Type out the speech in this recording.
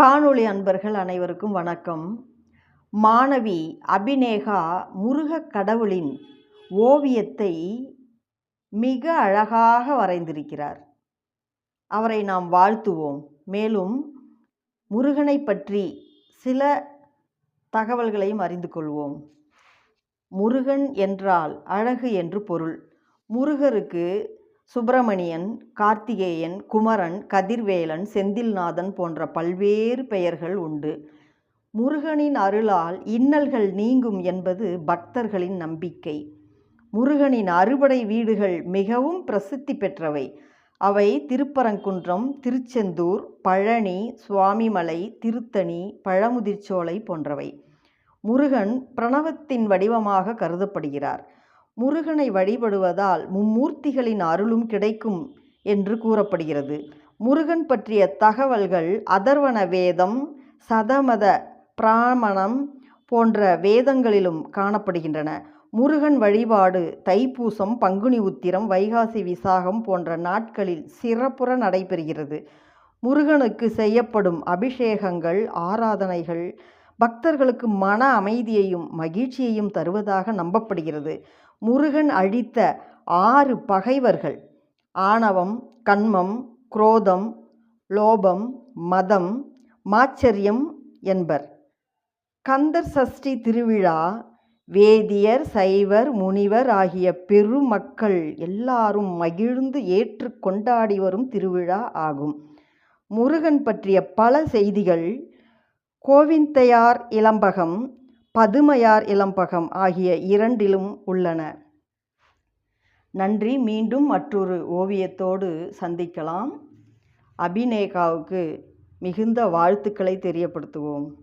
காணொளி அன்பர்கள் அனைவருக்கும் வணக்கம். மாணவி அபிநேகா முருகக் கடவுளின் ஓவியத்தை மிக அழகாக வரைந்திருக்கிறார். அவரை நாம் வாழ்த்துவோம். மேலும் முருகனை பற்றி சில தகவல்களையும் அறிந்து கொள்வோம். முருகன் என்றால் அழகு என்று பொருள். முருகருக்கு சுப்பிரமணியன் கார்த்திகேயன் குமரன் கதிர்வேலன் செந்தில்நாதன் போன்ற பல்வேறு பெயர்கள் உண்டு. முருகனின் அருளால் இன்னல்கள் நீங்கும் என்பது பக்தர்களின் நம்பிக்கை. முருகனின் அறுபடை வீடுகள் மிகவும் பிரசித்தி பெற்றவை. அவை திருப்பரங்குன்றம் திருச்செந்தூர் பழனி சுவாமிமலை திருத்தணி பழமுதிர்ச்சோலை போன்றவை. முருகன் பிரணவத்தின் வடிவமாக கருதப்படுகிறார். முருகனை வழிபடுவதால் மும்மூர்த்திகளின் அருளும் கிடைக்கும் என்று கூறப்படுகிறது. முருகன் பற்றிய தகவல்கள் அதர்வன வேதம் சதமத பிராமணம் போன்ற வேதங்களிலும் காணப்படுகின்றன. முருகன் வழிபாடு தைப்பூசம் பங்குனி உத்திரம் வைகாசி விசாகம் போன்ற நாட்களில் சிறப்புற நடைபெறுகிறது. முருகனுக்கு செய்யப்படும் அபிஷேகங்கள் ஆராதனைகள் பக்தர்களுக்கு மன அமைதியையும் மகிழ்ச்சியையும் தருவதாக நம்பப்படுகிறது. முருகன் அழித்த ஆறு பகைவர்கள். ஆணவம் கண்மம் குரோதம் லோபம் மதம் மாச்சரியம் என்பர். கந்தர் சஷ்டி திருவிழா வேதியர் சைவர் முனிவர் ஆகிய பெருமக்கள் எல்லாரும் மகிழ்ந்து ஏற்று கொண்டாடி வரும் திருவிழா ஆகும். முருகன் பற்றிய பல செய்திகள் கோவிந்தையார் இளம்பகம் பதுமையார் இளம்பகம் ஆகிய இரண்டிலும் உள்ளன. நன்றி. மீண்டும் மற்றொரு ஓவியத்தோடு சந்திக்கலாம். அபிநேகாவுக்கு மிகுந்த வாழ்த்துக்களை தெரியப்படுத்துவோம்.